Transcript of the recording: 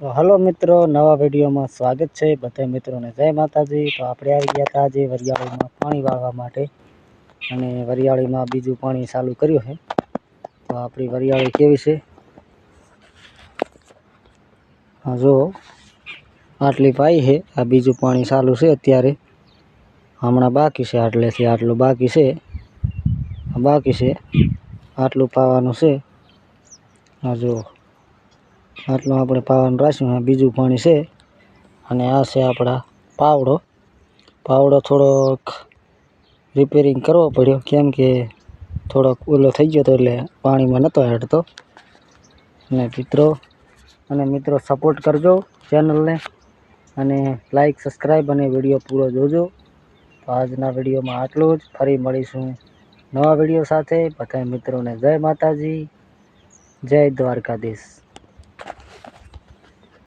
તો હલો મિત્રો, નવા વિડીયોમાં સ્વાગત છે. બધા મિત્રોને જય માતાજી. તો આપણે આવી ગયા હતા આજે વરિયાળીમાં પાણી વાળવા માટે. અને વરિયાળીમાં બીજું પાણી ચાલુ કર્યું છે. તો આપણી વરિયાળી કેવી છે? હા, જો, આટલી પાઈ છે. આ બીજું પાણી ચાલુ છે અત્યારે. હમણાં બાકી છે, આટલેથી આટલું બાકી છે. બાકી છે, આટલું પાવાનું છે. હા જો આટલું આપણે પાવાનું રાખ્યું આ બીજું પાણી છે. અને આ છે આપણા પાવડો. પાવડો થોડોક રિપેરિંગ કરવો પડ્યો, કેમ કે થોડોક ઓલો થઈ ગયો હતો એટલે પાણીમાં નહોતો હેડતો અને મિત્રો અને મિત્રો સપોર્ટ કરજો ચેનલને અને લાઈક સબસ્ક્રાઈબ અને વીડિયો પૂરો જોજો. તો આજના વિડીયોમાં આટલું જ. ફરી મળીશું નવા વીડિયો સાથે. બધા મિત્રોને જય માતાજી. જય દ્વારકાધીશ.